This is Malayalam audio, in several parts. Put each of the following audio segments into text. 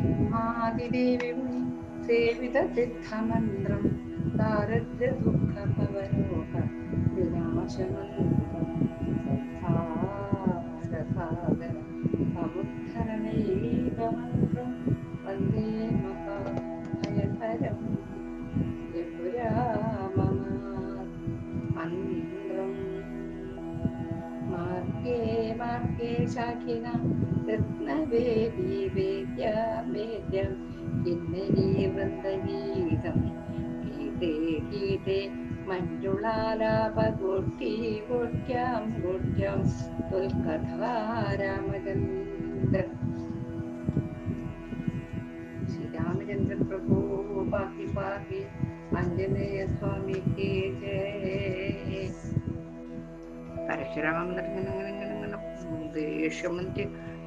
ब्रह्मादिदेवीं सेविततीर्थमन्त्रं दारिद्र्यदुःखपवरोग विनाशमन्त्रं संसारसागर समुद्धरणैकमन्त्रं वंदे महाभयकरं മാർഗേ ശാഖിന രത്നവേദി വേദ്യ വൃന്ദഗീതം ഗീതേ ഗീതേ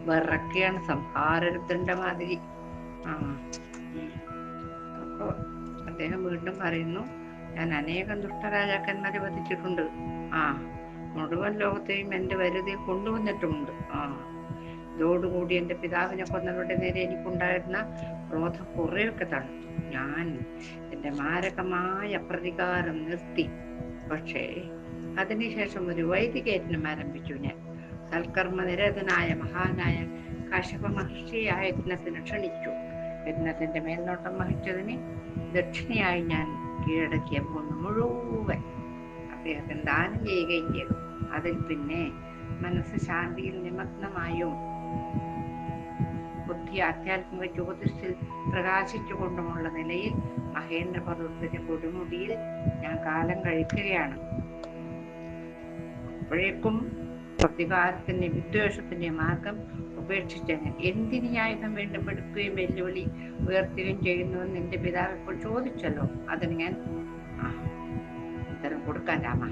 വിറക്കുകയാണ് സംഹാരത്തിന്റെ മാതിരി. ആ. അപ്പൊ അദ്ദേഹം വീണ്ടും പറയുന്നു ഞാൻ അനേകം ദുഷ്ടരാജാക്കന്മാരെ വധിച്ചിട്ടുണ്ട്. ആ മുഴുവൻ ലോകത്തെയും എന്റെ വരുതി കൊണ്ടുവന്നിട്ടുമുണ്ട്. ആ. ഇതോടുകൂടി എന്റെ പിതാവിനെ കൊന്നവരുടെ നേരെ എനിക്കുണ്ടായിരുന്ന ക്രോധം കുറെയൊക്കെ തണുത്തു. ഞാൻ എന്റെ മാരകമായ പ്രതികാരം നിർത്തി. പക്ഷേ അതിനുശേഷം ഒരു വൈദികയജ്ഞം ആരംഭിച്ചു ഞാൻ. സൽക്കർമ്മ നിരതനായ മഹാനായ കാശപ മഹർഷിയായ യജ്ഞത്തിന് ക്ഷണിച്ചു. യജ്ഞത്തിന്റെ മേൽനോട്ടം വഹിച്ചതിന് ദക്ഷിണയായി ഞാൻ കീഴടക്കിയ ഭൂമി മുഴുവൻ അദ്ദേഹത്തിന് ദാനം ചെയ്യുകയും ചെയ്തു. അതിൽ പിന്നെ മനസ്സ് ശാന്തിയിൽ നിമഗ്നമായും ബുദ്ധി ആധ്യാത്മിക പ്രകാശിച്ചു പ്രകാശിച്ചുകൊണ്ടുമുള്ള നിലയിൽ മഹേന്ദ്ര പർവതത്തിന്റെ കൊടുമുടിയിൽ ഞാൻ കാലം കഴിക്കുകയാണ്. അപ്പോഴേക്കും പ്രതികാരത്തിന്റെ വിദ്വേഷത്തിന്റെ മാർഗം ഉപേക്ഷിച്ച് ഞാൻ എന്തിന് ആയുധം വീണ്ടും എടുക്കുകയും വെല്ലുവിളി ഉയർത്തുകയും ചെയ്യുന്നുവെന്ന് എന്റെ പിതാവ് ഇപ്പോൾ ചോദിച്ചല്ലോ. അതിന് ഞാൻ ഉത്തരം കൊടുക്കാൻ രാമ.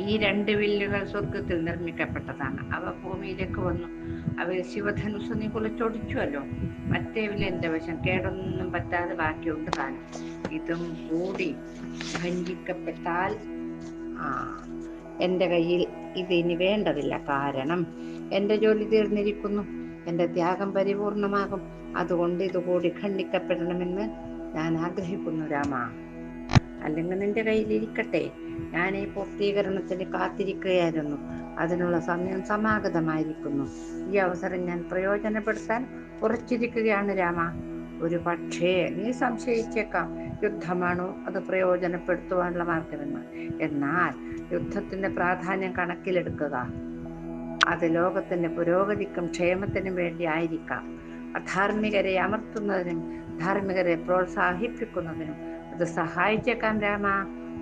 ഈ രണ്ട് വില്ലുകൾ സ്വർഗത്തിൽ നിർമ്മിക്കപ്പെട്ടതാണ്. അവ ഭൂമിയിലേക്ക് വന്നു. അവയിൽ ശിവധനുസ് നീ കുളിച്ചൊടിച്ചുവല്ലോ. മറ്റേ വില്ലിന്റെ വശം. കേടൊന്നും പറ്റാതെ ബാക്കിയുണ്ട് താനും. ഇതും കൂടി ഭഞ്ജിക്കപ്പെട്ടാൽ ആ എന്റെ കയ്യിൽ ഇതിനി വേണ്ടതില്ല. കാരണം എന്റെ ജോലി തീർന്നിരിക്കുന്നു. എന്റെ ത്യാഗം പരിപൂർണമാകും. അതുകൊണ്ട് ഇതുകൂടി ഖണ്ഡിക്കപ്പെടണമെന്ന് ഞാൻ ആഗ്രഹിക്കുന്നു രാമ. അല്ലെങ്കിൽ നിന്റെ കയ്യിലിരിക്കട്ടെ ഞാൻ ഈ പൂർത്തീകരണത്തിന് കാത്തിരിക്കുകയായിരുന്നു. അതിനുള്ള സമയം സമാഗതമായിരിക്കുന്നു. ഈ അവസരം ഞാൻ പ്രയോജനപ്പെടുത്താൻ ഉറച്ചിരിക്കുകയാണ് രാമ. ഒരു പക്ഷേ നീ സംശയിച്ചേക്കാം. യുദ്ധമാണോ അത് പ്രയോജനപ്പെടുത്തുവാനുള്ള മാർഗമെന്ന്. എന്നാൽ യുദ്ധത്തിന്റെ പ്രാധാന്യം കണക്കിലെടുക്കുക. അത് ലോകത്തിന്റെ പുരോഗതിക്കും ക്ഷേമത്തിനും വേണ്ടി ആയിരിക്കാം അധാർമികരെ അമർത്തുന്നതിനും ധാർമ്മികരെ പ്രോത്സാഹിപ്പിക്കുന്നതിനും അത് സഹായിച്ചേക്കാം രാമ.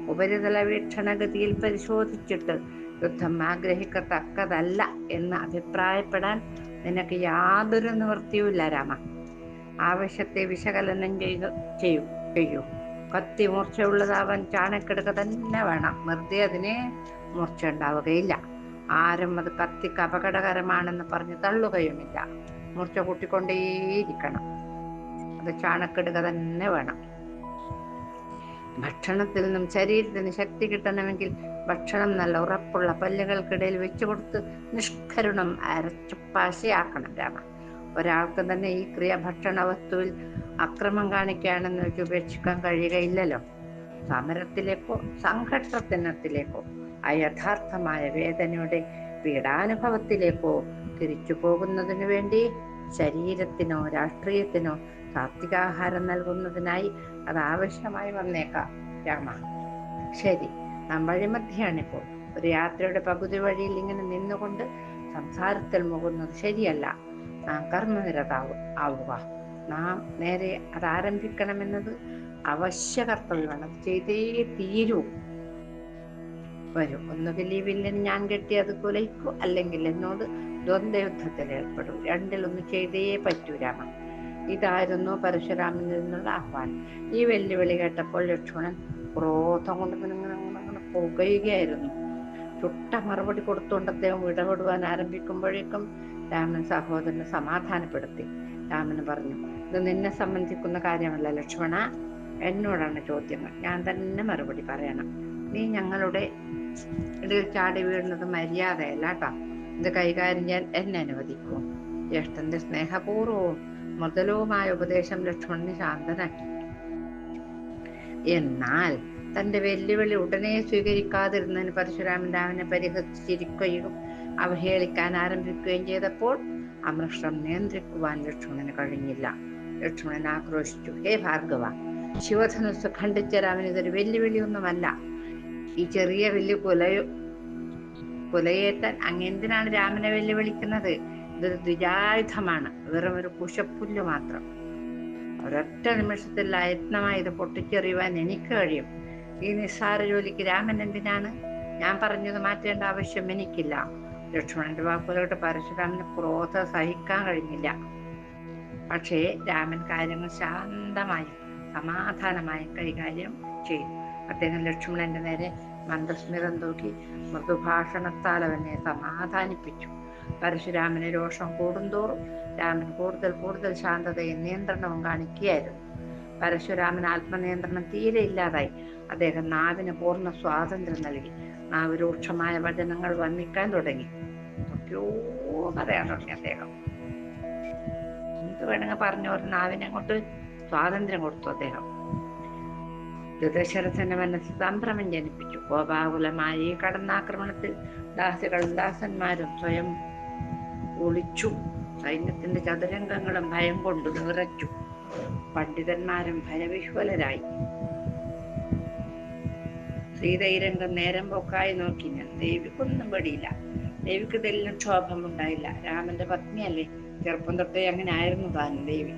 ഉപരിതല വീക്ഷണഗതിയിൽ പരിശോധിച്ചിട്ട് യുദ്ധം ആഗ്രഹിക്കത്തക്കതല്ല എന്ന് അഭിപ്രായപ്പെടാൻ നിനക്ക് യാതൊരു നിവൃത്തിയുമില്ല രാമ. ആവശ്യത്തെ വിശകലനം ചെയ്തു ചെയ്യൂ ചെയ്യൂ. കത്തി മൂർച്ചയുള്ളതാവാൻ ചാണക്കെടുക്ക തന്നെ വേണം. വെറുതെ അതിന് മൂർച്ച ഉണ്ടാവുകയില്ല ആരും അത് കത്തിക്ക് അപകടകരമാണെന്ന് പറഞ്ഞ് തള്ളുകയുമില്ല. മൂർച്ച കൂട്ടിക്കൊണ്ടേയിരിക്കണം. അത് ചാണക്കെടുക തന്നെ വേണം. ഭക്ഷണത്തിൽ നിന്നും ശരീരത്തിന് ശക്തി കിട്ടണമെങ്കിൽ ഭക്ഷണം നല്ല ഉറപ്പുള്ള പല്ലുകൾക്കിടയിൽ വെച്ചു കൊടുത്ത് നിഷ്കരുണം അരച്ചു പശയാക്കണം രാമ. ഒരാൾക്ക് തന്നെ ഈ ക്രിയ ഭക്ഷണ വസ്തുവിൽ അക്രമം കാണിക്കുകയാണെന്ന് വെച്ച് ഉപേക്ഷിക്കാൻ കഴിയുകയില്ലല്ലോ. സമരത്തിലേക്കോ സംഘട്ടത്തിനത്തിലേക്കോ ആ യഥാർത്ഥമായ വേദനയുടെ പീഡാനുഭവത്തിലേക്കോ തിരിച്ചു പോകുന്നതിനു വേണ്ടി ശരീരത്തിനോ രാഷ്ട്രീയത്തിനോ സാത്വികാഹാരം നൽകുന്നതിനായി അത് ആവശ്യമായി വന്നേക്കാം രാമ. ശരി നാം വഴിമധ്യാണിപ്പോൾ. ഒരു യാത്രയുടെ പകുതി വഴിയിൽ ഇങ്ങനെ നിന്നുകൊണ്ട് സംസാരത്തിൽ മുകുന്നത് ശരിയല്ല. നാം കർമ്മനിരതാവും ആവുക. നാം നേരെ അത് ആരംഭിക്കണമെന്നത് അവശ്യ കർത്തവ്യമാണ്. ചെയ്തേ തീരൂ. വരും. ഒന്നുകിൽ ഈ വില്ലൻ ഞാൻ കെട്ടി അത് കുലയ്ക്കൂ. അല്ലെങ്കിൽ എന്നോട് ദ്വന്ദ്വയുദ്ധത്തിൽ ഏർപ്പെടും. രണ്ടിലൊന്ന് ചെയ്തേ പറ്റൂ രാമ ഇതായിരുന്നു പരശുരാമനിൽ നിന്നുള്ള ആഹ്വാനം. ഈ വെല്ലുവിളി കേട്ടപ്പോൾ ലക്ഷ്മണൻ ക്രോധം കൊണ്ട് ഇങ്ങനെ ഇങ്ങനെ പുകയുകയായിരുന്നു. ചുട്ട മറുപടി കൊടുത്തുകൊണ്ട് അദ്ദേഹം ഇടപെടുവാൻ ആരംഭിക്കുമ്പോഴേക്കും രാമൻ സഹോദരനെ സമാധാനപ്പെടുത്തി. രാമൻ പറഞ്ഞു ഇത് നിന്നെ സംബന്ധിക്കുന്ന കാര്യമല്ല ലക്ഷ്മണ എന്നോടാണ് ചോദ്യങ്ങൾ. ഞാൻ തന്നെ മറുപടി പറയണം. നീ ഞങ്ങളുടെ ഇടയിൽ ചാടി വീഴുന്നത് മര്യാദയല്ല കേട്ടോ. ഇത് കൈകാര്യം ചെയ്യാൻ എന്നെ അനുവദിക്കൂ. ജ്യേഷ്ഠന്റെ സ്നേഹപൂർവവും മൃദുലവുമായ ഉപദേശം ലക്ഷ്മണന് ശാന്തനാക്കി. എന്നാൽ തന്റെ വെല്ലുവിളി ഉടനെ സ്വീകരിക്കാതിരുന്നതിന് പരശുരാമൻ രാമനെ പരിഹസിച്ചിരിക്കുകയും അവഹേളിക്കാൻ ആരംഭിക്കുകയും ചെയ്തപ്പോൾ അമൃഷ്ടം നിയന്ത്രിക്കുവാൻ ലക്ഷ്മണന് കഴിഞ്ഞില്ല. ലക്ഷ്മണൻ ആക്രോശിച്ചു ഹേ ഭാർഗവ ശിവധനുസ് ഖണ്ഡിച്ച രാമൻ ഇതൊരു വെല്ലുവിളിയൊന്നുമല്ല. ഈ ചെറിയ വെല്ലു കുലയോ കുലയേറ്റാൻ അങ്ങെന്തിനാണ് രാമനെ വെല്ലുവിളിക്കുന്നത്? ഇതൊരു ദുരായുധമാണ് വെറും ഒരു കുശപ്പുല്ല് മാത്രം. ഒരൊറ്റ നിമിഷത്തിൽ അയത്നമായി ഇത് പൊട്ടിച്ചെറിയുവാൻ എനിക്ക് കഴിയും. ഈ നിസ്സാര ജോലിക്ക് രാമൻ എന്തിനാണ്? ഞാൻ പറഞ്ഞത് മാറ്റേണ്ട ആവശ്യം എനിക്കില്ല. ലക്ഷ്മണന്റെ വാക്കുകളോട് പരശുരാമന് ക്രോധ സഹിക്കാൻ കഴിഞ്ഞില്ല. പക്ഷേ രാമൻ കാര്യങ്ങൾ ശാന്തമായും സമാധാനമായും കൈകാര്യം ചെയ്തു. അദ്ദേഹം ലക്ഷ്മണന്റെ നേരെ മന്ദസ്മിതം തൂക്കി മൃദുഭാഷണത്താൽ അവനെ സമാധാനിപ്പിച്ചു. പരശുരാമന് രോഷം കൂടുന്തോറും രാമൻ കൂടുതൽ കൂടുതൽ ശാന്തതയും നിയന്ത്രണവും കാണിക്കുകയായിരുന്നു. പരശുരാമൻ ആത്മനിയന്ത്രണം തീരെ ഇല്ലാതായി. അദ്ദേഹം നാവിന് പൂർണ സ്വാതന്ത്ര്യം നൽകി. നാവ് രൂക്ഷമായ വചനങ്ങൾ വന്നിക്കാൻ തുടങ്ങി. എന്തൊക്കെയോ പറയാൻ തുടങ്ങി അദ്ദേഹം. എന്ത് വേണമെങ്കിൽ പറഞ്ഞു ഒരു നാവിനെ കൊണ്ട് സ്വാതന്ത്ര്യം കൊടുത്തു അദ്ദേഹം. ദശരഥന്റെ മനസ്സിൽ സംഭ്രമം ജനിപ്പിച്ചു. കോപാകുലമായ ഈ കടന്നാക്രമണത്തിൽ ദാസികളും ദാസന്മാരും സ്വയം ഒളിച്ചു. സൈന്യത്തിന്റെ ചതുരംഗങ്ങളും ഭയം കൊണ്ട് നിറച്ചു. പണ്ഡിതന്മാരും ഭയവിഹ്വലരായി സീതയിരംഗം നേരം പോക്കായി നോക്കി ഞാൻ ദേവിക്കൊന്നും പെടിയില്ല. ദേവിക്ക് ഇതെല്ലാം ക്ഷോഭമുണ്ടായില്ല രാമന്റെ പത്നിയല്ലേ? ചെറുപ്പം തൊട്ടേ അങ്ങനെ ആയിരുന്നു താൻ ദേവി.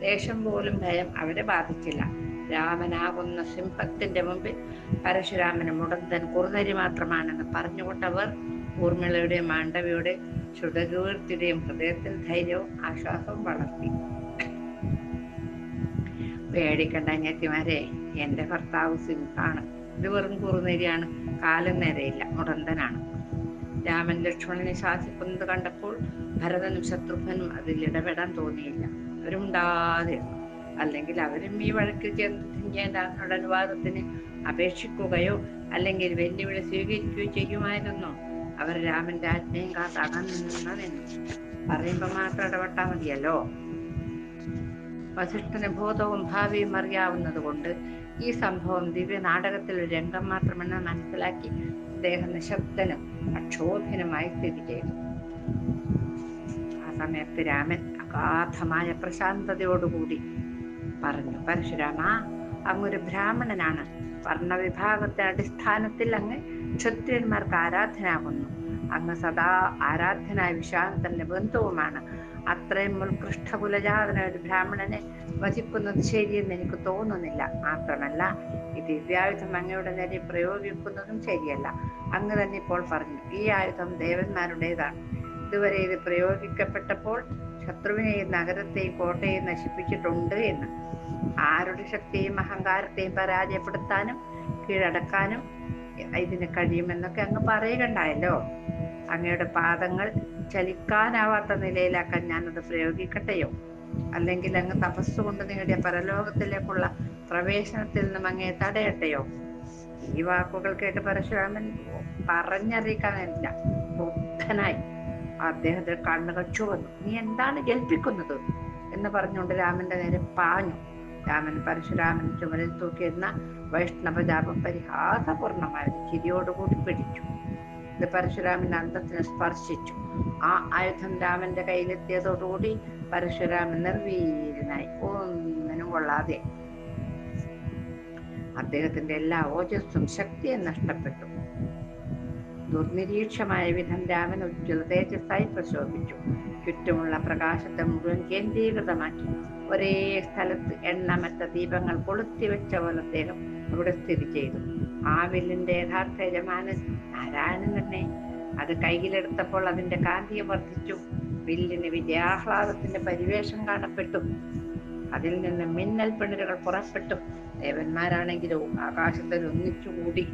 ദേഷം പോലും ഭയം അവരെ ബാധിച്ചില്ല. രാമനാകുന്ന സിംഹത്തിന്റെ മുമ്പിൽ പരശുരാമന് മുടന്തൻ കുറുനരി മാത്രമാണെന്ന് പറഞ്ഞുകൊണ്ടവർ ഊർമിളയുടെ മാണ്ഡവിയുടെ ശ്രുതകീർത്തിയുടെയും ഹൃദയത്തിൽ ധൈര്യവും ആശ്വാസവും വളർത്തി. പേടിക്കണ്ട അഞ്ഞത്തിമാരെ എന്റെ ഭർത്താവ് സിംഹാണ്. ഇത് വെറും കുറുനരിയാണ്. കാലം നേരെയില്ല. മുടന്തനാണ്. രാമൻ ലക്ഷ്മണനെ ശാസിക്കുന്നത് കണ്ടപ്പോൾ ഭരതനും ശത്രുഘ്നും അതിൽ ഇടപെടാൻ തോന്നിയില്ല. അവരുണ്ടാതെ അല്ലെങ്കിൽ അവരും ഈ വഴക്ക് ചെന്ന് രാമനോട് അനുവാദത്തിന് അപേക്ഷിക്കുകയോ അല്ലെങ്കിൽ വെല്ലുവിളി സ്വീകരിക്കുകയോ ചെയ്യുമായിരുന്നു? അവർ രാമന്റെ ആജ്ഞയും കാത്താകാൻ നിന്നതെന്ന് പറയുമ്പോ മാത്രം ഇടപെട്ടാ മതിയല്ലോ. വസിഷ്ഠന് ഭൂതവും ഭാവിയും അറിയാവുന്നത് കൊണ്ട് ഈ സംഭവം ദിവ്യ നാടകത്തിൽ ഒരു രംഗം മാത്രമെന്ന് മനസ്സിലാക്കി അദ്ദേഹം നിശബ്ദനും അക്ഷോഭ്യനുമായി സ്ഥിതി ചെയ്തു. ആ സമയത്ത് രാമൻ അഗാധമായ പ്രശാന്തതയോടുകൂടി പറഞ്ഞു പരശുരാമ അങ്ങൊരു ബ്രാഹ്മണനാണ്. വർണവിഭാഗത്തെ അടിസ്ഥാനത്തിൽ അങ്ങ് ക്ഷത്രിയന്മാർക്ക് ആരാധനാകുന്നു. അങ്ങ് സദാ ആരാധനായ വിശാന്തന്റെ ബന്ധുവുമാണ്. അത്രയും ഉത്കൃഷ്ട കുലജാതന ഒരു ബ്രാഹ്മണനെ വധിക്കുന്നത് ശരിയെന്ന് എനിക്ക് തോന്നുന്നില്ല. മാത്രമല്ല ഈ ദിവ്യായുധം അങ്ങയുടെ നേരെ പ്രയോഗിക്കുന്നതും ശരിയല്ല. അങ്ങ് തന്നെ ഇപ്പോൾ പറഞ്ഞു. ഈ ആയുധം ദേവന്മാരുടേതാണ്. ഇതുവരെ ഇത് പ്രയോഗിക്കപ്പെട്ടപ്പോൾ ശത്രുവിനെയും നഗരത്തെയും കോട്ടയെയും നശിപ്പിച്ചിട്ടുണ്ട് എന്ന്. ആരുടെ ശക്തിയും അഹങ്കാരത്തെയും പരാജയപ്പെടുത്താനും കീഴടക്കാനും ഇതിന് കഴിയുമെന്നൊക്കെ അങ്ങ് പറയുകണ്ടായല്ലോ അങ്ങയുടെ പാദങ്ങൾ ചലിക്കാനാവാത്ത നിലയിലാക്കാൻ ഞാനത് പ്രയോഗിക്കട്ടെയോ? അല്ലെങ്കിൽ അങ്ങ് തപസ്സുകൊണ്ട് നേടിയ പരലോകത്തിലേക്കുള്ള പ്രവേശനത്തിൽ നിന്നും അങ്ങേ തടയട്ടെയോ ഈ വാക്കുകൾ കേട്ട് പരശുരാമൻ പറഞ്ഞറിയിക്കാനില്ല. ബുദ്ധനായി. അദ്ദേഹത്തിന്റെ കണ്ണുകൾ ചുവന്നു. നീ എന്താണ് ജൽപ്പിക്കുന്നത് എന്ന് പറഞ്ഞുകൊണ്ട് രാമന്റെ നേരെ പാഞ്ഞു. രാമൻ പരശുരാമൻ ചുമലിൽ തൂക്കിയിരുന്ന വൈഷ്ണവജാപം പരിഹാസപൂർണമായ ഒരു ചിരിയോടുകൂടി പിടിച്ചു. ഇത് പരശുരാമൻ അന്തത്തിന് സ്പർശിച്ചു. ആ ആയുധം രാമന്റെ കയ്യിലെത്തിയതോടുകൂടി പരശുരാമൻ നിർവീര്യനായി ഒന്നിനും കൊള്ളാതെ അദ്ദേഹത്തിന്റെ എല്ലാ ഓജസ്സും ശക്തിയും നഷ്ടപ്പെട്ടു. ദുർനിരീക്ഷമായ വിധം രാമൻ ഉജ്ജ്വല തേജസ്സായി പ്രശോഭിച്ചു. ചുറ്റുമുള്ള പ്രകാശത്തെ മുഴുവൻ കേന്ദ്രീകൃതമാക്കി. ഒരേ സ്ഥലത്ത് എണ്ണമറ്റ ദീപങ്ങൾ കൊളുത്തിവെച്ച പോലെ അദ്ദേഹം അവിടെ സ്ഥിതി ചെയ്തു. ആ വില്ലിന്റെ യഥാർത്ഥ യജമാനൻ നാരായണൻ തന്നെ. അത് കയ്യിലെടുത്തപ്പോൾ അതിന്റെ കാന്തിയെ വർദ്ധിച്ചു. വില്ലിന് വിജയാഹ്ലാദത്തിന്റെ പരിവേഷം കാണപ്പെട്ടു. അതിൽ നിന്ന് മിന്നൽ പിണരുകൾ പുറപ്പെട്ടു. ദേവന്മാരാണെങ്കിലോ ആകാശത്തിൽ ഒന്നിച്ചുകൂടി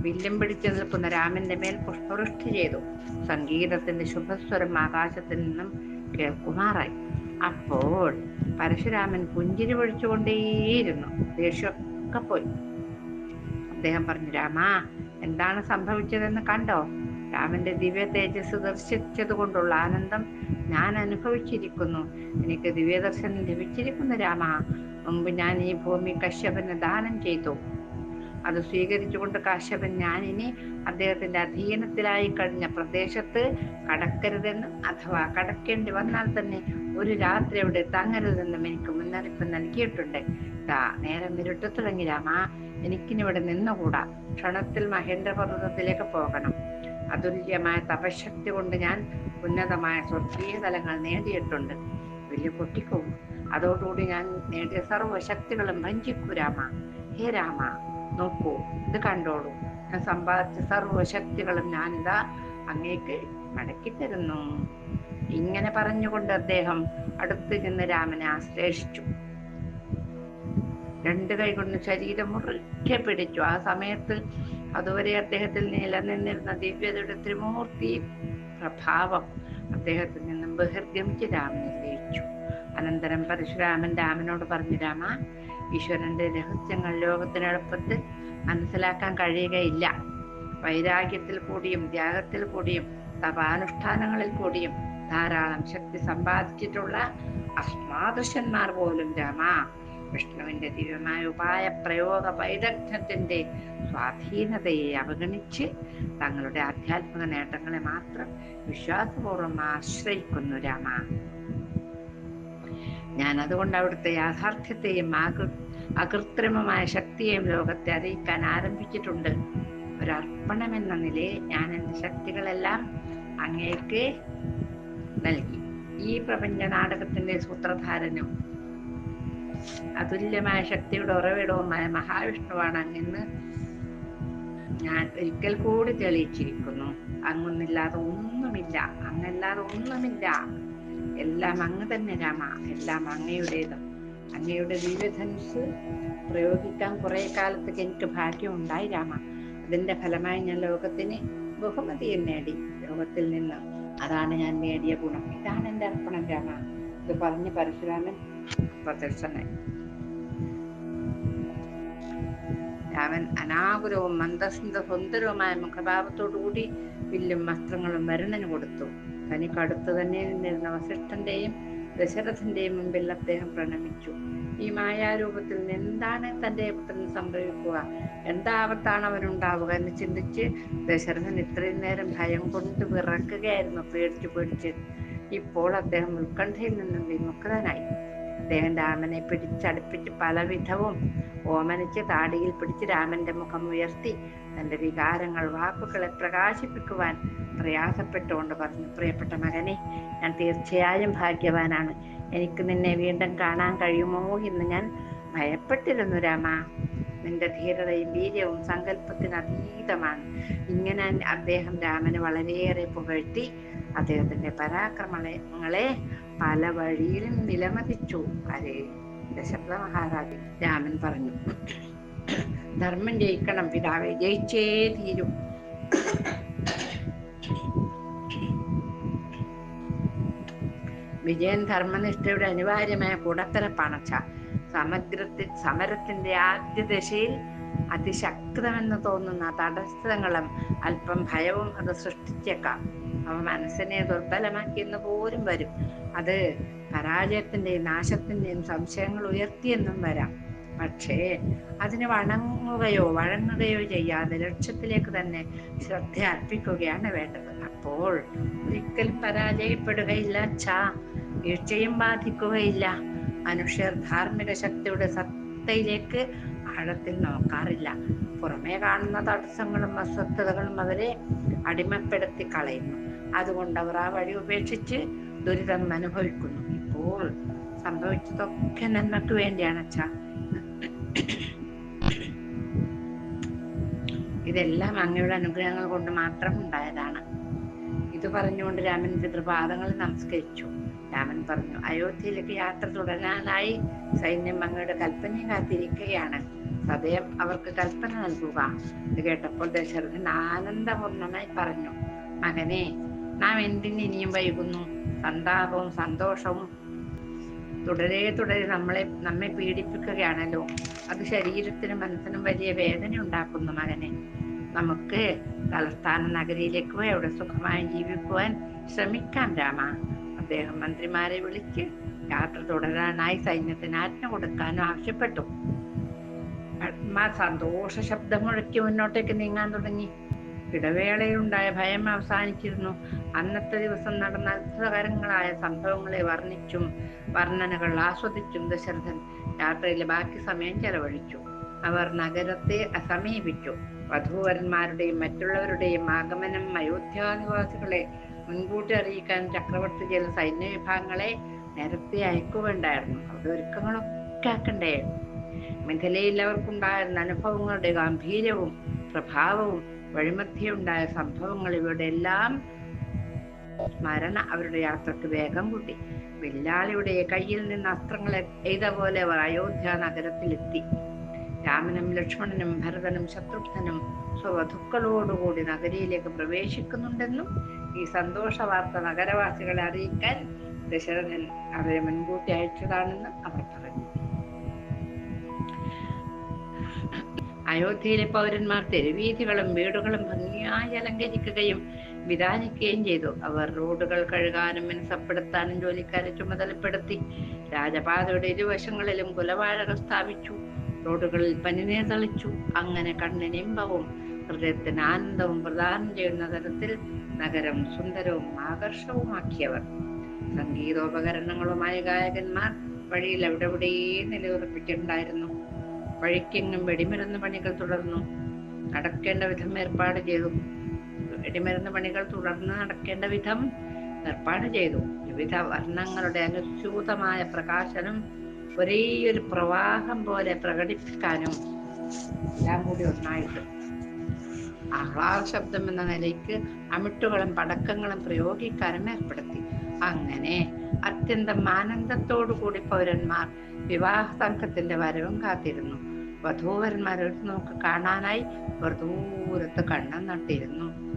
വില്ലും പിടിച്ചു നിൽക്കുന്ന രാമന്റെ മേൽ പുഷ്പവൃഷ്ടി ചെയ്തു. സംഗീതത്തിന്റെ ശുഭസ്വരം ആകാശത്തിൽ നിന്നും കേൾക്കുമാറായി. അപ്പോൾ പരശുരാമൻ പുഞ്ചിരി പൊഴിച്ചുകൊണ്ടേയിരുന്നു. ദേഷ്യമൊക്കെ പോയി. അദ്ദേഹം പറഞ്ഞു രാമാ എന്താണ് സംഭവിച്ചതെന്ന് കണ്ടോ? രാമന്റെ ദിവ്യ തേജസ് ദർശിച്ചതുകൊണ്ടുള്ള ആനന്ദം ഞാൻ അനുഭവിച്ചിരിക്കുന്നു. എനിക്ക് ദിവ്യദർശനം ലഭിച്ചിരിക്കുന്നു രാമ. മുമ്പ് ഞാൻ ഈ ഭൂമി കശ്യപന് ദാനം ചെയ്തു. അത് സ്വീകരിച്ചുകൊണ്ട് കാശ്യപൻ ഞാൻ ഇനി അദ്ദേഹത്തിന്റെ അധീനത്തിലായി കഴിഞ്ഞ പ്രദേശത്ത് കടക്കരുതെന്നും അഥവാ കടക്കേണ്ടി വന്നാൽ തന്നെ ഒരു രാത്രി അവിടെ തങ്ങരുതെന്നും എനിക്ക് മുന്നറിയിപ്പ് നൽകിയിട്ടുണ്ട്. ദാ നേരം ഇരുട്ടു തുടങ്ങി രാമ. എനിക്കിനിവിടെ നിന്നുകൂടാ. ക്ഷണത്തിൽ മഹേന്ദ്രപർവതത്തിലേക്ക് പോകണം. അതുല്യമായ തപശക്തി കൊണ്ട് ഞാൻ ഉന്നതമായ സ്വർഗീയ തലങ്ങൾ നേടിയിട്ടുണ്ട്. വലിയ പൊട്ടിക്കോ അതോടുകൂടി ഞാൻ നേടിയ സർവശക്തികളും ഭഞ്ചിക്കൂ രാമ. ഹേ രാമ നോക്കൂ ഇത് കണ്ടോളൂ. ഞാൻ സമ്പാദിച്ച സർവശക്തികളും ഞാനിതാ അങ്ങേക്ക് മടക്കി തരുന്നു. ഇങ്ങനെ പറഞ്ഞുകൊണ്ട് അദ്ദേഹം അടുത്ത് ചെന്ന് രാമനെ ആശ്ലേഷിച്ചു രണ്ട് കൈ കൊണ്ട് ശരീരം മുറുക്കെ പിടിച്ചു. ആ സമയത്ത് അതുവരെ അദ്ദേഹത്തിൽ നിലനിന്നിരുന്ന ദിവ്യതയുടെ ത്രിമൂർത്തി പ്രഭാവം അദ്ദേഹത്തിൽ നിന്നും ബഹിർഗമിച്ച് രാമനെ ലയിച്ചു അനന്തരം പരശുരാമൻ രാമനോട് പറഞ്ഞു രാമ ഈശ്വരന്റെ രഹസ്യങ്ങൾ ലോകത്തിന് എളുപ്പത്തിൽ മനസ്സിലാക്കാൻ കഴിയുകയില്ല. വൈരാഗ്യത്തിൽ കൂടിയും ത്യാഗത്തിൽ കൂടിയും തപാനുഷ്ഠാനങ്ങളിൽ കൂടിയും ധാരാളം ശക്തി സമ്പാദിച്ചിട്ടുള്ള അസ്മാദൃശന്മാർ പോലും രാമ. വിഷ്ണുവിന്റെ ദിവ്യമായ ഉപായ പ്രയോഗ വൈദഗ്ധ്യത്തിന്റെ സ്വാധീനതയെ അവഗണിച്ച് തങ്ങളുടെ ആധ്യാത്മിക നേട്ടങ്ങളെ മാത്രം വിശ്വാസപൂർവം ആശ്രയിക്കുന്നു രാമ. ഞാൻ അതുകൊണ്ട് അവിടുത്തെ യാഥാർത്ഥ്യത്തെയും അകൃത്രിമമായ ശക്തിയെയും ലോകത്തെ അറിയിക്കാൻ ആരംഭിച്ചിട്ടുണ്ട്. ഒരർപ്പണം എന്ന നിലയിൽ ഞാൻ എന്റെ ശക്തികളെല്ലാം അങ്ങേക്ക് നൽകി. ഈ പ്രപഞ്ച നാടകത്തിന്റെ സൂത്രധാരനും അതുല്യമായ ശക്തിയുടെ ഉറവിടവുമായ മഹാവിഷ്ണുവാണ് അങ്ങെന്ന് ഞാൻ ഒരിക്കൽ കൂടി തെളിയിച്ചിരിക്കുന്നു. അങ്ങൊന്നില്ലാതെ ഒന്നുമില്ല. അങ്ങല്ലാതെ ഒന്നുമില്ല. എല്ലാം അങ്ങ് തന്നെ രാമ. എല്ലാം അങ്ങയുടേതും. അങ്ങയുടെ വിവിധൻസ് പ്രയോഗിക്കാൻ കുറെ കാലത്തേക്ക് എനിക്ക് ഭാഗ്യം ഉണ്ടായി രാമ. അതിന്റെ ഫലമായി ഞാൻ ലോകത്തിന് ബഹുമതിയെ നേടി. ലോകത്തിൽ നിന്ന് അതാണ് ഞാൻ നേടിയ ഗുണം. ഇതാണ് എന്റെ അർപ്പണം രാമ. ഇത് പറഞ്ഞ് പരശുരാമൻ പ്രത്യക്ഷനായി രാമൻ അനാകുലവും മന്ദസ്മിത സുന്ദരവുമായ മുഖഭാവത്തോടുകൂടി വില്ലും വസ്ത്രങ്ങളും വരുണന് കൊടുത്തു. തനിക്ക് അടുത്ത് തന്നെ നിന്നിരുന്ന വസിഷ്ഠന്റെയും ദശരഥന്റെയും മുമ്പിൽ അദ്ദേഹം പ്രണമിച്ചു. ഈ മായാരൂപത്തിൽ എന്താണ് തന്റെ പുത്രൻ സംഭവിക്കുക? എന്താപത്താണ് അവനുണ്ടാവുക എന്ന് ചിന്തിച്ച് ദശരഥൻ ഇത്രയും നേരം ഭയം കൊണ്ട് വിറക്കുകയായിരുന്നു പേടിച്ചു പേടിച്ച്. ഇപ്പോൾ അദ്ദേഹം ഉത്കണ്ഠയിൽ നിന്നും വിമുക്തനായി. അദ്ദേഹം രാമനെ പിടിച്ചടുപ്പിച്ച് പലവിധവും ഓമനിച്ച് താടിയിൽ പിടിച്ച് രാമന്റെ മുഖം ഉയർത്തി തന്റെ വികാരങ്ങൾ വാക്കുകളെ പ്രകാശിപ്പിക്കുവാൻ പ്രയാസപ്പെട്ടുകൊണ്ട് പറഞ്ഞു പ്രിയപ്പെട്ട മകനെ ഞാൻ തീർച്ചയായും ഭാഗ്യവാനാണ്. എനിക്ക് നിന്നെ വീണ്ടും കാണാൻ കഴിയുമോ എന്ന് ഞാൻ ഭയപ്പെട്ടിരുന്നു രാമ. നിന്റെ ധീരതയും വീര്യവും സങ്കല്പത്തിന് അതീതമാണ്. ഇങ്ങനെ അദ്ദേഹം രാമന് വളരെയേറെ പുകഴ്ത്തി അദ്ദേഹത്തിന്റെ പരാക്രമങ്ങളെ പല വഴിയിലും വിലമതിച്ചു അരേ ദശരഥ മഹാരാജൻ രാമൻ പറഞ്ഞു. ധർമ്മം ജയിക്കണം പിതാവെ ജയിച്ചേ തീരും. വിജയൻ ധർമ്മനിഷ്ഠയുടെ അനിവാര്യമായ കൂടത്തരപ്പാണച്ച സമഗ്രത്തിൽ സമരത്തിന്റെ ആദ്യ ദശയിൽ അതിശക്തമെന്ന് തോന്നുന്ന തടസ്സങ്ങളും അല്പം ഭയവും അത് സൃഷ്ടിച്ചേക്കാം. അവ മനസ്സിനെ ദുർബലമാക്കിയെന്ന് പോലും വരും. അത് പരാജയത്തിന്റെയും നാശത്തിന്റെയും സംശയങ്ങൾ ഉയർത്തിയെന്നും വരാം. പക്ഷേ അതിന് വണങ്ങുകയോ വഴങ്ങുകയോ ചെയ്യാതെ ലക്ഷ്യത്തിലേക്ക് തന്നെ ശ്രദ്ധ അർപ്പിക്കുകയാണ് വേണ്ടത്. അപ്പോൾ ഒരിക്കൽ പരാജയപ്പെടുകയില്ല. ചാ വീഴ്ചയും ബാധിക്കുകയില്ല. മനുഷ്യർ ധാർമ്മിക ശക്തിയുടെ സത്തയിലേക്ക് ആഴത്തിൽ നോക്കാറില്ല. പുറമേ കാണുന്ന തടസ്സങ്ങളും അസ്വസ്ഥതകളും അവരെ അടിമപ്പെടുത്തി കളയുന്നു. അതുകൊണ്ട് അവർ ആ വഴി ഉപേക്ഷിച്ച് ദുരിതം അനുഭവിക്കുന്നു. ഇപ്പോൾ സംഭവിച്ചതൊക്കെ നന്മക്ക് വേണ്ടിയാണ് അച്ഛാ. ഇതെല്ലാം അങ്ങയുടെ അനുഗ്രഹങ്ങൾ കൊണ്ട് മാത്രം ഉണ്ടായതാണ്. ഇത് പറഞ്ഞുകൊണ്ട് രാമൻ പിതൃപാദങ്ങൾ നമസ്കരിച്ചു. രാമൻ പറഞ്ഞു അയോധ്യയിലേക്ക് യാത്ര തുടരാനായി സൈന്യം അങ്ങയുടെ കൽപ്പനയെ കാത്തിരിക്കുകയാണ്. സദയം അവർക്ക് കൽപ്പന നൽകുക. ഇത് കേട്ടപ്പോൾ ദശരഥൻ ആനന്ദപൂർണമായി പറഞ്ഞു മകനെ നാം എന്തിന് ഇനിയും വൈകുന്നു? സന്താപവും സന്തോഷവും തുടരെ തുടരെ നമ്മളെ നമ്മെ പീഡിപ്പിക്കുകയാണല്ലോ. അത് ശരീരത്തിനും മനസ്സിനും വലിയ വേദന ഉണ്ടാക്കുന്നു മകനെ. നമുക്ക് തലസ്ഥാന നഗരിയിലേക്ക് പോയി അവിടെ സുഖമായി ജീവിക്കുവാൻ ശ്രമിക്കാം രാമ. അദ്ദേഹം മന്ത്രിമാരെ വിളിച്ച് യാത്ര തുടരാനായി സൈന്യത്തിന് ആജ്ഞ കൊടുക്കാനും ആവശ്യപ്പെട്ടു. സന്തോഷ ശബ്ദം മുഴക്കി മുന്നോട്ടേക്ക് നീങ്ങാൻ തുടങ്ങി. ഇടവേളയിലുണ്ടായ ഭയം അവസാനിച്ചിരുന്നു. അന്നത്തെ ദിവസം നടന്ന അത്ഭുതകരങ്ങളായ സംഭവങ്ങളെ വർണിച്ചും വർണനകൾ ആസ്വദിച്ചും ദശരഥൻ യാത്രയിലെ ബാക്കി സമയം ചെലവഴിച്ചു. അവർ നഗരത്തെ സമീപിച്ചു. വധൂവരന്മാരുടെയും മറ്റുള്ളവരുടെയും ആഗമനം അയോധ്യാനിവാസികളെ മുൻകൂട്ടി അറിയിക്കാൻ ചക്രവർത്തി ചില സൈന്യ വിഭാഗങ്ങളെ നേരത്തെ അയക്കുകയുണ്ടായിരുന്നു. അവരുടെ ഒരുക്കങ്ങളൊക്കെ ആക്കണ്ടേ മിഥിലയിൽ അവർക്കുണ്ടായിരുന്ന അനുഭവങ്ങളുടെ ഗാംഭീര്യവും പ്രഭാവവും വഴിമധ്യേ ഉണ്ടായ സംഭവങ്ങൾ ഇവയുടെ എല്ലാം സ്മരണ അവരുടെ യാത്രയ്ക്ക് വേഗം കൂട്ടി. വില്ലാളിയുടെ കയ്യിൽ നിന്ന് അസ്ത്രങ്ങൾ എയ്ത പോലെ അയോധ്യ നഗരത്തിലെത്തി രാമനും ലക്ഷ്മണനും ഭരതനും ശത്രുഘ്നും സ്വവധുക്കളോടുകൂടി നഗരിയിലേക്ക് പ്രവേശിക്കുന്നുണ്ടെന്നും ഈ സന്തോഷ വാർത്ത നഗരവാസികളെ അറിയിക്കാൻ ദശരഥൻ അവരെ മുൻകൂട്ടി അയച്ചതാണെന്ന് അവർ പറഞ്ഞു. അയോധ്യയിലെ പൗരന്മാർ തെരുവീഥികളും വീടുകളും ഭംഗിയായി അലങ്കരിക്കുകയും വിധാനിക്കുകയും ചെയ്തു. അവർ റോഡുകൾ കഴുകാനും മിനുസപ്പെടുത്താനും ജോലിക്കാരെ ചുമതലപ്പെടുത്തി. രാജപാതയുടെ ഇരുവശങ്ങളിലും കുലവാഴകൾ സ്ഥാപിച്ചു. റോഡുകളിൽ പനിനീർ തളിച്ചു. അങ്ങനെ കണ്ണിനിമ്പവും ഹൃദയത്തിന് ആനന്ദവും പ്രദാനം ചെയ്യുന്ന തരത്തിൽ നഗരം സുന്ദരവും ആകർഷവുമാക്കിയവർ സംഗീതോപകരണങ്ങളുമായി ഗായകന്മാർ വഴിയിൽ എവിടെവിടെയേ നിലയുറപ്പിച്ചിട്ടുണ്ടായിരുന്നു. വഴിക്കെങ്ങും വെടിമരുന്ന് പണികൾ തുടർന്നു. നടക്കേണ്ട വിധം ഏർപ്പാട് ചെയ്തു. വെടിമരുന്ന് പണികൾ തുടർന്ന് നടക്കേണ്ട വിധം ഏർപ്പാട് ചെയ്തു. വിവിധ വർണങ്ങളുടെ അനുസ്യൂതമായ പ്രകാശനം ഒരേ ഒരു പ്രവാഹം പോലെ പ്രകടിപ്പിക്കാനും എല്ലാം കൂടി ഒന്നായിട്ട്. ആഹ്ലാദ ശബ്ദം എന്ന നിലയ്ക്ക് അമിട്ടുകളും പടക്കങ്ങളും പ്രയോഗിക്കാനും ഏർപ്പെടുത്തി. അങ്ങനെ അത്യന്തം ആനന്ദത്തോടു കൂടി പൗരന്മാർ വിവാഹ സംഘത്തിന്റെ വരവും കാത്തിരുന്നു. വധൂവരന്മാർ ഒരു നോക്ക് കാണാനായി ദൂരത്ത് കണ്ണം നട്ടിരുന്നു.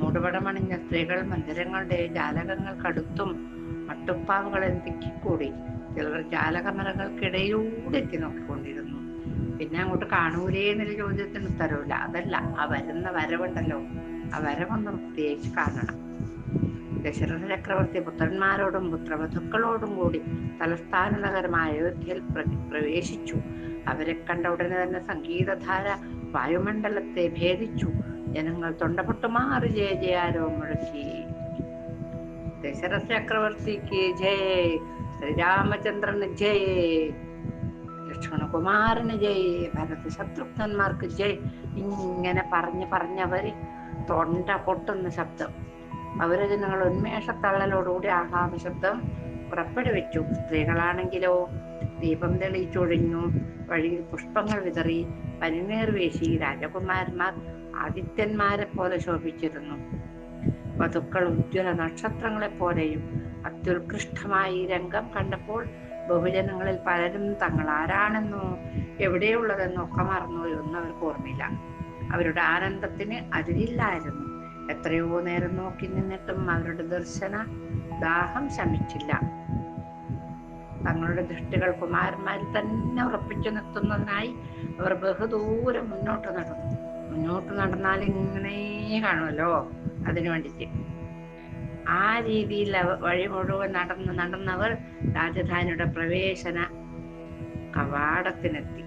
മൂടുപടമണിഞ്ഞ സ്ത്രീകൾ മന്ദിരങ്ങളുടെ ജാലകങ്ങൾക്കടുത്തും മട്ടുപ്പാവുകളെ തിക്കിക്കൂടി. ചിലർ ജാലകമരകൾക്കിടയിലൂടെ എത്തി നോക്കിക്കൊണ്ടിരുന്നു. പിന്നെ അങ്ങോട്ട് കാണൂലേ എന്നൊരു ചോദ്യത്തിന് ഉത്തരവില്ല. അതല്ല ആ വരുന്ന വരവുണ്ടല്ലോ. ആ വരവൊന്നും പ്രത്യേകിച്ച് കാണണം. ദശരഥ ചക്രവർത്തി പുത്രന്മാരോടും പുത്രവധുക്കളോടും കൂടി തലസ്ഥാന നഗരമായ അയോധ്യയിൽ പ്ര- പ്രവേശിച്ചു. അവരെ കണ്ട ഉടനെ തന്നെ സംഗീതധാര വായുമണ്ഡലത്തെ ഭേദിച്ചു. ജനങ്ങൾ തൊണ്ടപൊട്ടുമാറി ജയ ജയാരോ മുഴക്കി. ദശരഥ ചക്രവർത്തിക്ക് ജയ ശ്രീരാമചന്ദ്രന് ജയ് ലക്ഷ്മണകുമാരന് ജയ് ഭരത ശത്രുഘ്നന്മാർക്ക് ജയ്. ഇങ്ങനെ പറഞ്ഞു പറഞ്ഞവര് തൊണ്ട പൊട്ടുന്ന ശബ്ദം. പൗരജനങ്ങൾ ഉന്മേഷത്തള്ളലോടുകൂടി ആഹ്ലാദ ശബ്ദം പുറപ്പെടുവിച്ചു. സ്ത്രീകളാണെങ്കിലോ ദീപം തെളിയിച്ചൊഴിഞ്ഞു. വഴിയിൽ പുഷ്പങ്ങൾ വിതറി. പനിനീർ വേശി രാജകുമാരന്മാർ ആദിത്യന്മാരെ പോലെ ശോഭിച്ചിരുന്നു. വധുക്കൾ ഉജ്ജ്വല നക്ഷത്രങ്ങളെ പോലെയും അത്യുത്കൃഷ്ടമായ ഈ രംഗം കണ്ടപ്പോൾ ബഹുജനങ്ങളിൽ പലരും തങ്ങൾ ആരാണെന്നോ എവിടെയുള്ളതെന്നോ ഒക്കെ മറന്നു എന്ന് അവർക്ക് ഓർമ്മയില്ല. അവരുടെ ആനന്ദത്തിന് അതിരില്ലായിരുന്നു എത്രയോ നേരം നോക്കി നിന്നിട്ടും അവരുടെ ദർശന ദാഹം ശമിച്ചില്ല. തങ്ങളുടെ ദൃഷ്ടികൾ കുമാരന്മാരിൽ തന്നെ ഉറപ്പിച്ചു നിർത്തുന്നതിനായി അവർ ബഹുദൂരം മുന്നോട്ട് നടന്നു. മുന്നോട്ട് നടന്നാൽ ഇങ്ങനെ കാണുമല്ലോ അതിനു വേണ്ടിയിട്ട്. ആ രീതിയിൽ വഴി മുഴുവൻ നടന്ന് നടന്നവർ രാജധാനിയുടെ പ്രവേശന കവാടത്തിനെത്തി.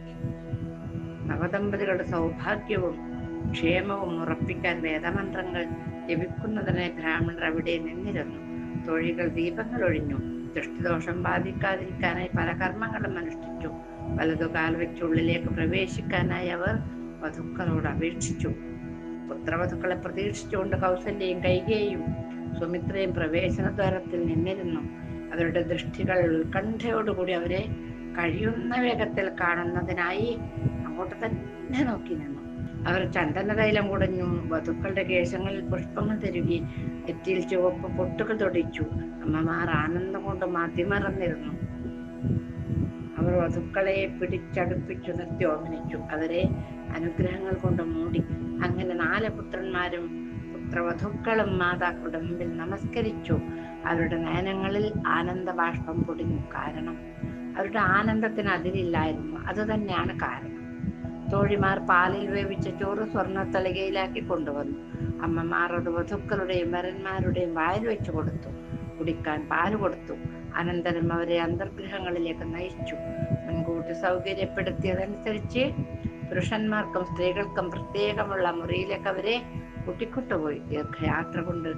നവദമ്പതികളുടെ സൗഭാഗ്യവും ക്ഷേമവും ഉറപ്പിക്കാൻ വേദമന്ത്രങ്ങൾ ജപിക്കുന്നതിനെ ബ്രാഹ്മണർ അവിടെ നിന്നിരുന്നു. തൊഴികൾ ദീപങ്ങൾ ഒഴിഞ്ഞു. ദൃഷ്ടിദോഷം ബാധിക്കാതിരിക്കാനായി പല കർമ്മങ്ങളും അനുഷ്ഠിച്ചു. വലതു കാൽ വെച്ച് ഉള്ളിലേക്ക് പ്രവേശിക്കാനായി അവർ വധുക്കളോട് അപേക്ഷിച്ചു. പുത്രവധുക്കളെ പ്രതീക്ഷിച്ചുകൊണ്ട് കൗസല്യയും കൈകേയും സുമിത്രയും പ്രവേശന ദ്വാരത്തിൽ നിന്നിരുന്നു. അവരുടെ ദൃഷ്ടികൾ ഉത്കണ്ഠയോടുകൂടി അവരെ കഴിയുന്ന വേഗത്തിൽ കാണുന്നതിനായി അങ്ങോട്ട് തന്നെ നോക്കി നിന്നു. അവർ ചന്ദന തൈലം കുടഞ്ഞു വധുക്കളുടെ കേശങ്ങളിൽ പുഷ്പങ്ങൾ തരുകി നെറ്റിയിൽ ചുവപ്പ് പൊട്ടുകൾ തൊടിച്ചു. അമ്മമാർ ആനന്ദം കൊണ്ട് മതിമറന്നിരുന്നു അവർ വധുക്കളെ പിടിച്ചടുപ്പിച്ചു നിർത്തി ഓമനിച്ചു അവരെ അനുഗ്രഹങ്ങൾ കൊണ്ട് മൂടി. അങ്ങനെ നാല് പുത്രന്മാരും പുത്രവധുക്കളും മാതാക്കളുടെ മുമ്പിൽ നമസ്കരിച്ചു. അവരുടെ നയനങ്ങളിൽ ആനന്ദ ബാഷ്പം പൊടിഞ്ഞു. കാരണം അവരുടെ ആനന്ദത്തിന് അതിരില്ലായിരുന്നു അതുതന്നെയാണ് കാരണം. തോഴിമാർ പാലിൽ വേവിച്ച ചോറ് സ്വർണത്തളികയിലാക്കി കൊണ്ടുവന്നു. അമ്മമാർ അത് വധുക്കളുടെയും വരന്മാരുടെയും വായിൽ വെച്ചു കൊടുത്തു. കുടിക്കാൻ പാൽ കൊടുത്തു. അനന്തരം അവരെ അന്തർഗ്രഹങ്ങളിലേക്ക് നയിച്ചു. മുൻകൂട്ടി സൗകര്യപ്പെടുത്തിയതനുസരിച്ച് പുരുഷന്മാർക്കും സ്ത്രീകൾക്കും പ്രത്യേകമുള്ള മുറിയിലേക്ക് അവരെ കൂട്ടിക്കൊണ്ടുപോയി. ദീർഘയാത്ര കൊണ്ട്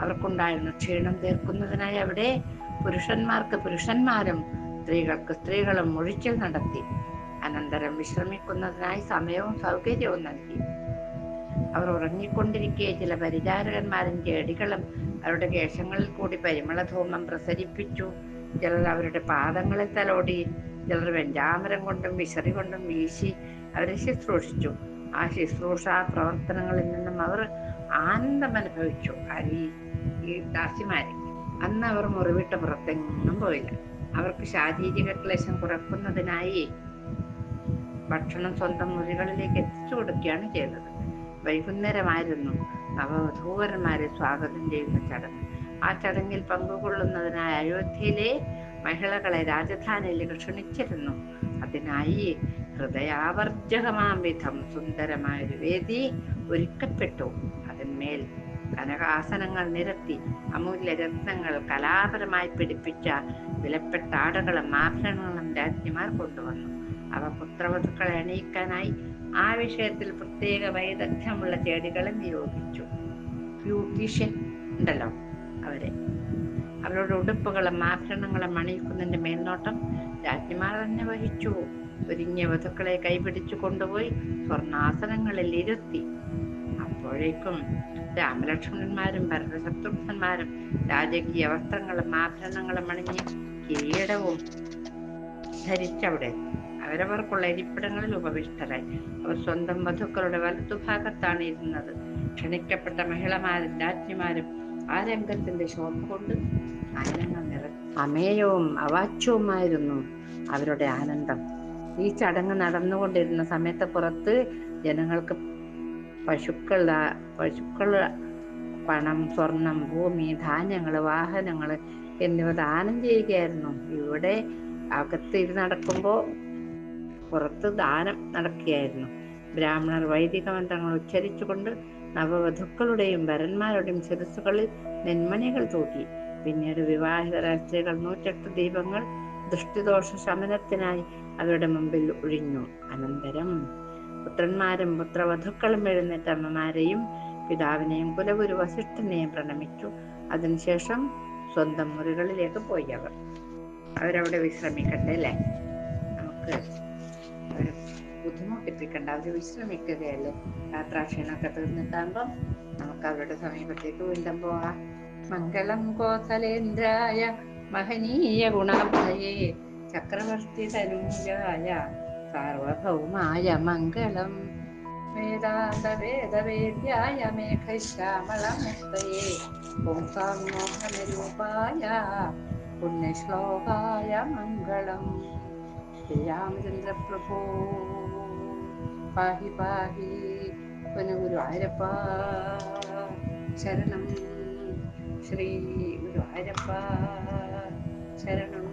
അവർക്കുണ്ടായിരുന്ന ക്ഷീണം തീർക്കുന്നതിനായി അവിടെ പുരുഷന്മാർക്ക് പുരുഷന്മാരും സ്ത്രീകൾക്ക് സ്ത്രീകളും ഒഴിച്ചിൽ നടത്തി. അനന്തരം വിശ്രമിക്കുന്നതിനായി സമയവും സൗകര്യവും നൽകി. അവർ ഉറങ്ങിക്കൊണ്ടിരിക്കെ ചില പരിചാരകന്മാരും ചേടികളും അവരുടെ കേശങ്ങളിൽ കൂടി പരിമളധൂമം പ്രസരിപ്പിച്ചു. ചിലർ അവരുടെ പാദങ്ങളിൽ തലോടി ചിലർ വെഞ്ചാമരം കൊണ്ടും വിശറി കൊണ്ടും വീശി അവരെ ശുശ്രൂഷിച്ചു. ആ ശുശ്രൂഷ പ്രവർത്തനങ്ങളിൽ നിന്നും അവർ ആനന്ദം അനുഭവിച്ചു അരി ഈ ദാസിമാരെ. അന്ന് അവർ മുറിവിട്ട് പുറത്തെങ്ങും പോയില്ല. അവർക്ക് ശാരീരിക ക്ലേശം കുറക്കുന്നതിനായി ഭക്ഷണം സ്വന്തം മുറികളിലേക്ക് എത്തിച്ചു കൊടുക്കുകയാണ് ചെയ്തത്. വൈകുന്നേരമായിരുന്നു. നവവധൂവരന്മാരെ സ്വാഗതം ചെയ്യുന്ന ചടങ്ങ്. ആ ചടങ്ങിൽ പങ്കുകൊള്ളുന്നതിനായി അയോധ്യയിലെ മഹിളകളെ രാജധാനിയിലേക്ക് ക്ഷണിച്ചിരുന്നു. അതിനായി ഹൃദയാവർജകമാം വിധം സുന്ദരമായൊരു വേദി ഒരുക്കപ്പെട്ടു. അതിന്മേൽ കനകാസനങ്ങൾ നിരത്തി അമൂല്യ രത്നങ്ങൾ കലാപരമായി പിടിപ്പിച്ച വിലപ്പെട്ട ആടകളും ആഭരണങ്ങളും രാജ്ഞിമാർ കൊണ്ടുവന്നു. അവ പുത്രവധുക്കളെ അണിയിക്കാനായി ആ വിഷയത്തിൽ പ്രത്യേക വൈദഗ്ധ്യമുള്ള ചേടികളെ നിയോഗിച്ചു. ബ്യൂട്ടീഷ്യൻ ഉണ്ടല്ലോ അവരെ. അവരുടെ ഉടുപ്പുകളും ആഭരണങ്ങളും അണിയിക്കുന്നതിന്റെ മേൽനോട്ടം രാജ്ഞിമാർ തന്നെ വഹിച്ചു. ഒരുങ്ങിയ വധുക്കളെ കൈപിടിച്ചു കൊണ്ടുപോയി സ്വർണാസനങ്ങളിൽ ഇരുത്തി. അപ്പോഴേക്കും രാമലക്ഷ്മണന്മാരും ഭരതശത്രുഘ്നന്മാരും രാജകീയ വസ്ത്രങ്ങളും ആഭരണങ്ങളും അണിഞ്ഞ് കിരീടവും ധരിച്ചവിടെ അവരവർക്കുള്ള ഇരിപ്പിടങ്ങളിൽ ഉപവിഷ്ടരായി. അവർ സ്വന്തം വധുക്കളുടെ വലതുഭാഗത്താണ് ഇരുന്നത്. ക്ഷണിക്കപ്പെട്ട മഹിളമാരും രാജ്ഞിമാരും ആ രംഗത്തിന്റെ ശോഭ കൊണ്ട് ആനന്ദം നിറ അമേയവും അവാച്യവുമായിരുന്നു അവരുടെ ആനന്ദം. ഈ ചടങ്ങ് നടന്നുകൊണ്ടിരുന്ന സമയത്ത് പുറത്ത് ജനങ്ങൾക്ക് പശുക്കൾ പശുക്കൾ പണം സ്വർണം ഭൂമി ധാന്യങ്ങൾ വാഹനങ്ങൾ എന്നിവ ദാനം ചെയ്യുകയായിരുന്നു. ഇവിടെ അകത്ത് നടക്കുമ്പോൾ നടക്കുമ്പോ പുറത്ത് ദാനം നടക്കുകയായിരുന്നു ബ്രാഹ്മണർ വൈദിക മന്ത്രങ്ങൾ ഉച്ചരിച്ചുകൊണ്ട് നവവധുക്കളുടെയും വരന്മാരുടെയും ശിരസുകളിൽ നെന്മണികൾ തൂക്കി. പിന്നീട് വിവാഹിതരായ സ്ത്രീകൾ നൂറ്റെട്ട് ദീപങ്ങൾ ദൃഷ്ടിദോഷ ശമനത്തിനായി അവരുടെ മുമ്പിൽ ഒഴിഞ്ഞു. അനന്തരം പുത്രന്മാരും പുത്രവധുക്കളും എഴുന്നേറ്റ അമ്മമാരെയും പിതാവിനെയും കുലഗുരു വസിഷ്ഠനെയും പ്രണമിച്ചു. അതിനുശേഷം സ്വന്തം മുറികളിലേക്ക് പോയി അവർ. അവരവിടെ വിശ്രമിക്കട്ടെ അല്ലേ? നമുക്ക് ബുദ്ധിമുട്ടിപ്പിക്കണ്ട അവർ വിശ്രമിക്കുകയല്ലേ യാത്രാക്ഷീണമൊക്കെ തീർന്നിട്ടാകുമ്പം നമുക്ക് അവരുടെ സമീപത്തേക്ക് വീണ്ടും പോവാം മംഗളം കോസലേന്ദ്രായ മഹനീയ ഗുണാഭയേ. ചക്രവർത്തി തനൂജായ സാർവഭൗമായ മംഗളം. വേദാന്ത വേദവേദ്യായ മേഘശ്യാമളമുക്തയേ ഓംസാമോഹനരൂപായ പുണ്യശ്ലോകായ മംഗളം. ശ്രീരാമചന്ദ്ര പ്രഭോ പാഹി പാഹി പുനഗുരുവായൂരപ്പ ശരണം. ശ്രീ ഗുരുവായൂരപ്പ. ശരണം.